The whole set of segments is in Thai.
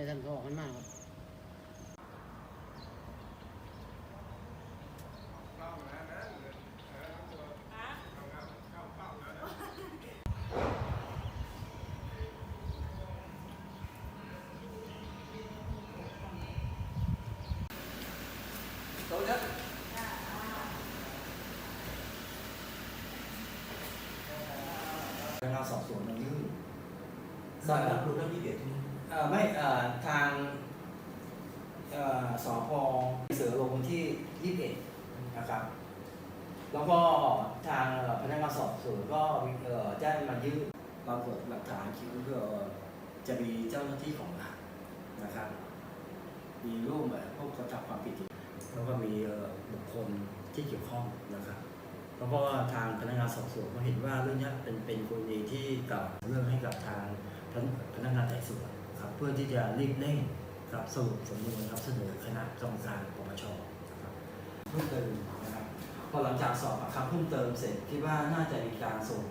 ได้ทันเขาออกกันมากครับพนักงานสอบสวนมันยื่นสารรับรู้เรื่องที่เด็ดใช่ไหม เอ่อไม่เอ่อทางเอ่อสพเสือลงวันที่ 21 นะครับ แล้วก็ทางเอ่อพนักงานสอบสวนก็เอ่อได้มายื่น ปรากฏหลักฐานคิดว่าเอ่อจะมีเจ้าหน้าที่ของรัฐนะครับ มีรูปแบบพวกกระทำความผิดแล้วก็มีเอ่อบุคคลที่เกี่ยวข้องนะครับแล้วก็ทางพนักงานสอบสวนก็เห็นว่าเรื่องนี้เป็นเป็นกรณีที่กล่าวเรื่องให้กับทางพนักพนักงานไต่สวน ครับเพื่อที่จะรีบเร่งครับสรุปสำนวนครับเสนอคณะกรรมการปปชนะครับเพิ่มเติมนะครับพอหลังจากสอบปากคำเพิ่มเติมเสร็จคิดว่าน่าจะมีการส่ง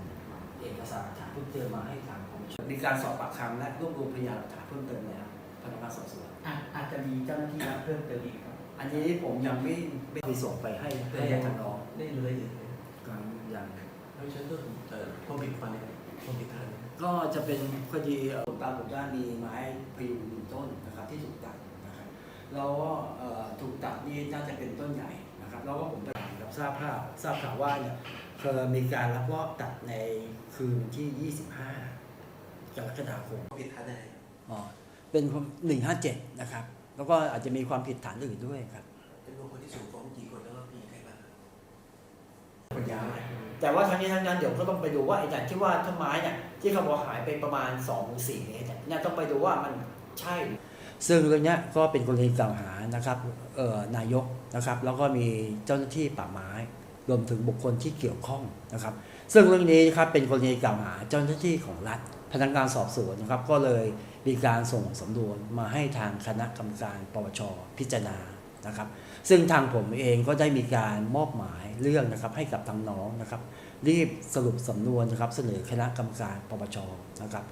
เอกสารหลักฐานเพิ่มเติมมาให้ทางปปชมีการสอบปากคำและรวบรวมพยานหลักฐานเพิ่มเติมแล้วพนักงานสอบสวนอาจอาจจะมีเจ้าหน้าที่มาเพิ่มเติมอีกครับ อันนี้ผมยังไม่ไม่ได้ส่งไปให้ให้ทางน้องได้รายละเอียดไหมการอย่างแล้วฉันก็ถูกเอ่อความผิดฟันเนี่ยความผิดทางก็จะเป็นคดีเอ่อ ตามผมว่ามีไม้พยุงหนึ่งต้นนะครับที่ถูกตัดนะครับแล้วก็เอ่อถูกตัดนี่น่าจะเป็นต้นใหญ่นะครับแล้วก็ผมไปรับทราบข่าวทราบข่าวว่าเนี่ยเคยมีการลักลอบตัดในคืนที่ 25 กรกฎาคมความผิดฐานอะไรอ๋อเป็น 157 นะครับ แล้วก็อาจจะมีความผิดฐานอื่นด้วยครับเป็นคนที่สูงฟ้องกี่คนแล้วก็มีใครบ้างปัญญา แต่ว่าทั้งนี้ทั้งนั้นเดี๋ยวก็ต้องไปดูว่าไอ้อย่างที่ว่าต้นไม้เนี่ยที่เขาบอกหายไปประมาณ2หรือ4เมตรเนี่ยเนี่ยต้องไปดูว่ามันใช่ ซึ่งเรื่องนี้ก็เป็นกรณีกล่าวหานะครับนายกนะครับ แล้วก็มีเจ้าหน้าที่ป่าไม้ รวมถึงบุคคลที่เกี่ยวข้องนะครับ ซึ่งเรื่องนี้นะครับเป็นกรณีกล่าวหาเจ้าหน้าที่ของรัฐ พนักงานสอบสวนนะครับ ก็เลยมีการส่งสำนวนมาให้ทางคณะกรรมการปปชพิจารณานะครับ ซึ่งทางผมเองก็ได้มีการมอบหมาย เรื่องนะครับให้กับทางน้องนะครับ รีบสรุปสำนวนนะครับ เสนอคณะกรรมการปปชนะครับ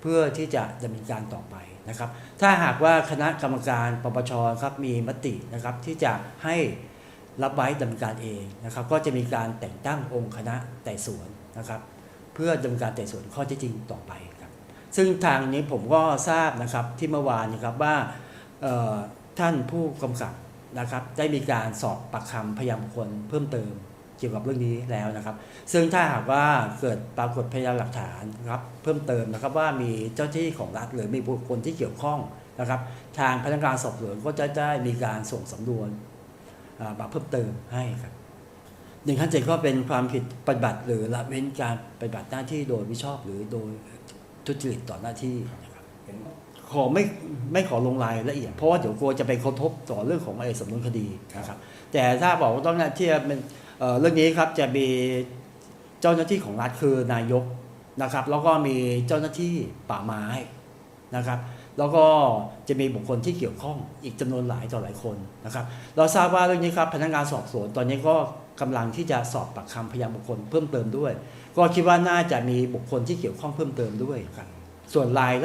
เพื่อที่จะดำเนินการต่อไปนะครับ ถ้าหากว่าคณะกรรมการปปชครับมีมตินะครับที่จะให้รับไว้ดำเนินการเองนะครับ ก็จะมีการแต่งตั้งองค์คณะไต่สวนนะครับ เพื่อดำเนินการไต่สวนข้อเท็จจริงต่อไปครับ ซึ่งทางนี้ผมก็ทราบนะครับที่เมื่อวานนี้ครับว่าท่านผู้กำกับ นะครับได้มีการสอบปากคำพยานบุคคลเพิ่มเติมเกี่ยวกับเรื่องนี้แล้วนะครับ ซึ่งถ้าหากว่าเกิดปรากฏพยานหลักฐานครับเพิ่มเติมนะครับว่ามีเจ้าที่ของรัฐหรือมีบุคคลที่เกี่ยวข้องนะครับ ทางพนักงานสอบสวนก็จะได้มีการส่งสำนวนมาเพิ่มเติมให้ครับหนึ่งขั้นเจ็ดก็เป็นความผิดปฏิบัติ หรือละเว้นการปฏิบัติหน้าที่โดยมิชอบหรือโดยทุจริตต่อหน้าที่นะครับ ขอไม่ไม่ขอลงรายละเอียดเพราะว่าเดี๋ยวกลัวจะไปกระทบต่อเรื่องของไอ้สำนวนคดีนะครับ แต่ถ้าบอกว่าต้องหน้าที่เป็นเอ่อเรื่องนี้ครับจะมีเจ้าหน้าที่ของรัฐคือนายกนะครับ แล้วก็มีเจ้าหน้าที่ป่าไม้นะครับ แล้วก็จะมีบุคคลที่เกี่ยวข้องอีกจำนวนหลายต่อหลายคนนะครับ เราทราบว่าเรื่องนี้ครับพนักงานสอบสวนตอนนี้ก็กำลังที่จะสอบปากคำพยานบุคคลเพิ่มเติมด้วย ก็คิดว่าน่าจะมีบุคคลที่เกี่ยวข้องเพิ่มเติมด้วยครับส่วนรายละ